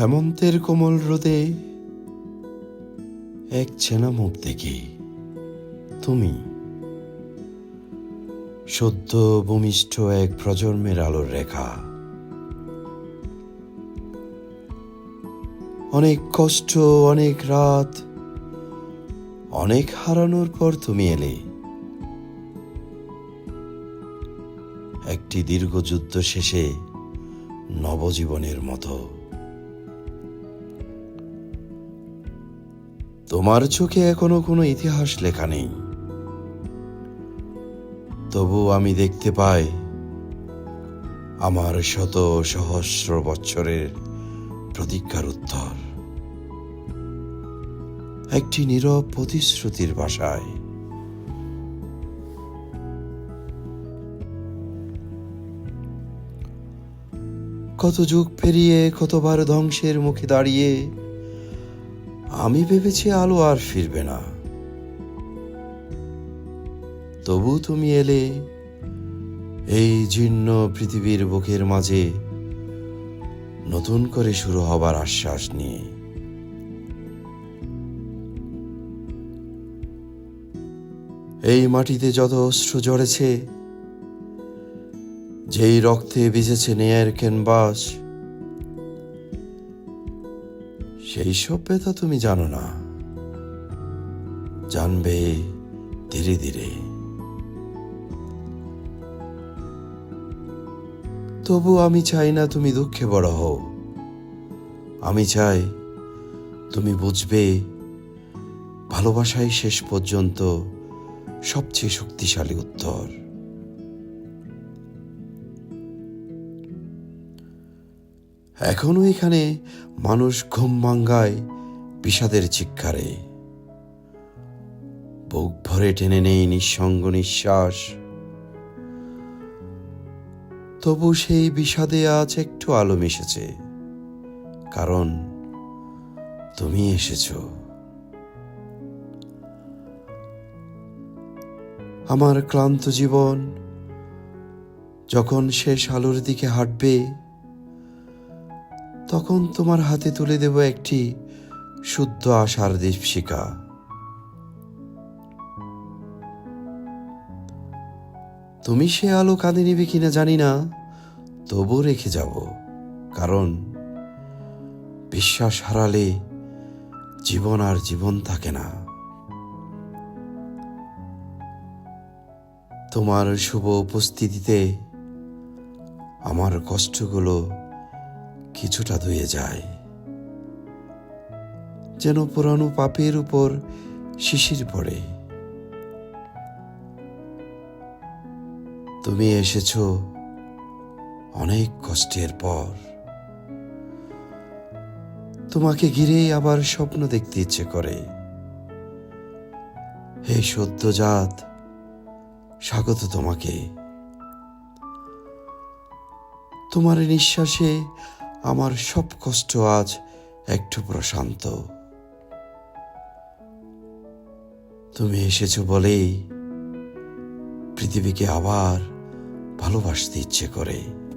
হেমন্তের কোমল রোদে এক চেনা মুখ দেখি, তুমি? সদ্য ভূমিষ্ঠ এক প্রজন্মের আলোর রেখা। অনেক কষ্ট, অনেক রাত, অনেক হারানোর পর তুমি এলে। একটি দীর্ঘ যুদ্ধ শেষে নবজীবনের মতো। তোমার চোখে এখনও কোনো ইতিহাস লেখা নেই। তবু আমি দেখতে পাই আমার শত সহস্র বছরের প্রতিজ্ঞার উত্তর। একটি নীরব প্রতিশ্রুতির ভাষায়। কত যুগ পেরিয়ে কতবার ধ্বংসের মুখে দাঁড়িয়ে আমি ভেবেছি আলো আর ফিরবে না। তবু তুমি এলে, এই জীর্ণ পৃথিবীর বুকের মাঝে নতুন করে শুরু হবার আশ্বাস নিয়ে। এই মাটিতে যত অশ্রু জড়েছে যেই রক্তে ভিজেছে ন্যায়ের ক্যানভাস সেই সভ্যতা তুমি জানো না। জানবে ধীরে ধীরে। তবু আমি চাই না তুমি দুঃখে বড় হও। আমি চাই তুমি বুঝবে, ভালোবাসাই শেষ পর্যন্ত সবচেয়ে শক্তিশালী উত্তর। এখনও এখানে মানুষ ঘুম ভাঙ্গায় বিষাদের চিৎকারে। বুক ভরে টেনে নেই নিঃসঙ্গ নিঃশ্বাস। তবু সেই বিষাদে আজ একটু আলো মিশেছে কারণ তুমি এসেছ। আমার ক্লান্ত জীবন যখন শেষ আলোর দিকে হাঁটবে তখন তোমার হাতে তুলে দেব একটি শুদ্ধ আশার দীপশিকা তুমি সে আলো কাঁদে নিবে কিনা জানি না, তবু রেখে যাব। কারণ বিশ্বাস হারালে জীবন আর জীবন থাকে না। তোমার শুভ উপস্থিতিতে আমার কষ্টগুলো কিছুটা ধুয়ে যায়। যেন পুরানো পাপের উপর শিশির পড়ে। তুমি এসেছ অনেক কষ্টের পর। তোমাকে ঘিরে আবার স্বপ্ন দেখতে ইচ্ছে করে। হে সদ্যজাত, স্বাগত তোমাকে। তোমার নিঃশ্বাসে আমার সব কষ্ট আজ একটু প্রশান্ত। তুমি এসেছ বলেই পৃথিবীকে আবার ভালোবাসতে ইচ্ছে করে।